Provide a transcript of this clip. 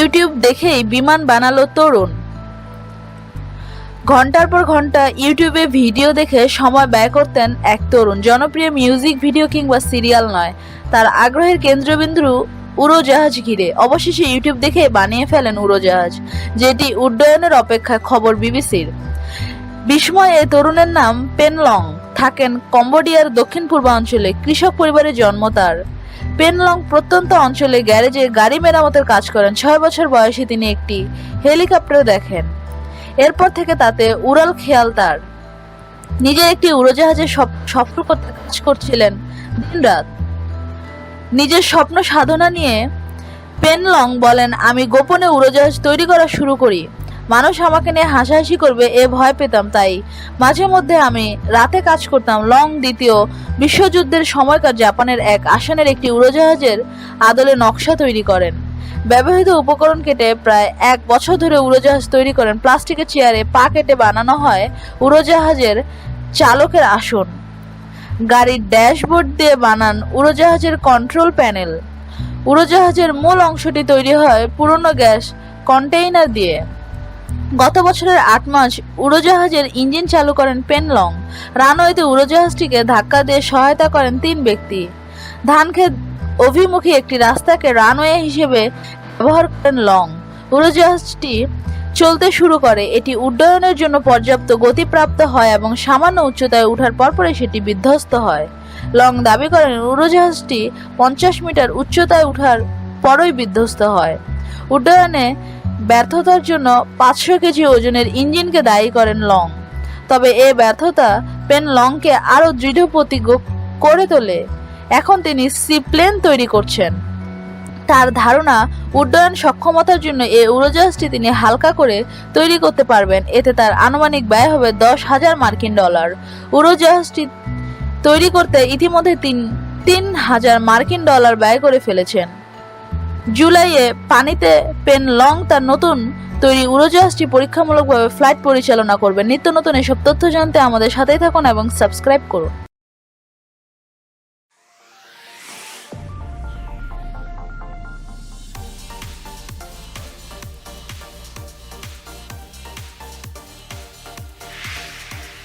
YouTube দেখেই বিমান বানালো তরুণ। ঘণ্টার পর ঘণ্টা ইউটিউবে ভিডিও দেখে সময় ব্যয় করতেন এক তরুণ। জনপ্রিয় মিউজিক ভিডিও কিংবা সিরিয়াল নয়। তার আগ্রহের কেন্দ্রবিন্দু উড়োজাহাজ ঘিরে। অবশেষে ইউটিউব দেখে বানিয়ে ফেলেন উড়োজাহাজ, যেটি উড্ডয়নের অপেক্ষা খবর বিবিসির। বিস্ময় তরুণের নাম পেনলং। থাকেন কম্বোডিয়ার দক্ষিণ পূর্বাঞ্চলে কৃষক পরিবারে জন্ম তার। পেনলং প্রত্যন্ত অঞ্চলে গ্যারেজে গাড়ি মেরামতের কাজ করেন। ছয় বছর বয়সে তিনি একটি হেলিকপ্টার দেখেন। এরপর থেকে তাতে উড়াল খেয়াল তার। নিজে একটি উড়োজাহাজে সফ- সফর করতে কাজ করছিলেন দিনরাত। নিজের স্বপ্ন সাধনা নিয়ে পেনলং বলেন, আমি গোপনে উড়োজাহাজ তৈরি করা শুরু করি। মানুষ আমাকে নিয়ে হাসাহাসি করবে, এ ভয় পেতাম তাই। মাঝে মধ্যে আমি রাতে কাজ করতাম, লং দ্বিতীয় বিশ্বযুদ্ধের সময়কার জাপানের এক আসনের একটি উড়োজাহাজের আদলে নকশা তৈরি করেন। ব্যবহৃত উপকরণ কেটে প্রায় এক বছর ধরে উড়োজাহাজ তৈরি করেন। প্লাস্টিকের চেয়ারে পা কেটে বানানো হয় উড়োজাহাজের চালকের আসন। গাড়ির ড্যাশবোর্ড দিয়ে বানান উড়োজাহাজের কন্ট্রোল প্যানেল। উড়োজাহাজের মূল অংশটি তৈরি হয় পুরনো গ্যাস কন্টেইনার দিয়ে। গত বছরের আট মাস উড়োজাহাজের ইঞ্জিন চালু করেন পেনলং। রানওয়েতে উড়োজাহাজটিকে ধাক্কা দিয়ে সহায়তা করেন তিন ব্যক্তি। ধানক্ষেত অভিমুখী একটি রাস্তাকে রানওয়ে হিসেবে ব্যবহার করেন লং। উড়োজাহাজটি চলতে শুরু করে। এটি উড্ডয়নের জন্য পর্যাপ্ত গতিপ্রাপ্ত হয় এবং সামান্য উচ্চতায় ওঠার পরপরই সেটি বিধ্বস্ত হয়। লং দাবি করেন, উড়োজাহাজটি পঞ্চাশ মিটার উচ্চতায় ওঠার পরই বিধ্বস্ত হয়। উড্ডয়নে ব্যর্থতার জন্য পাঁচশো কেজি ওজনের ইঞ্জিনকে দায়ী করেন লং। তবে এ ব্যর্থতা পেন লংকে আরও দৃঢ় প্রতিজ্ঞ করে তোলে। এখন তিনি সিপ্লেন তৈরি করছেন। তার ধারণা, উড্ডয়ন সক্ষমতার জন্য এই উড়োজাহাজটি তিনি হালকা করে তৈরি করতে পারবেন। এতে তার আনুমানিক ব্যয় হবে দশ হাজার মার্কিন ডলার। উড়োজাহাজটি তৈরি করতে ইতিমধ্যে তিন তিন হাজার মার্কিন ডলার ব্যয় করে ফেলেছেন। জুলাইয়ে পানিতে পেন লং তার নতুন তৈরি উড়োজাহাজটি পরীক্ষামূলকভাবে ফ্লাইট পরিচালনা করবে। নিত্য নতুন এসব তথ্য জানতে আমাদের সাথেই থাকুন এবং সাবস্ক্রাইব করুন।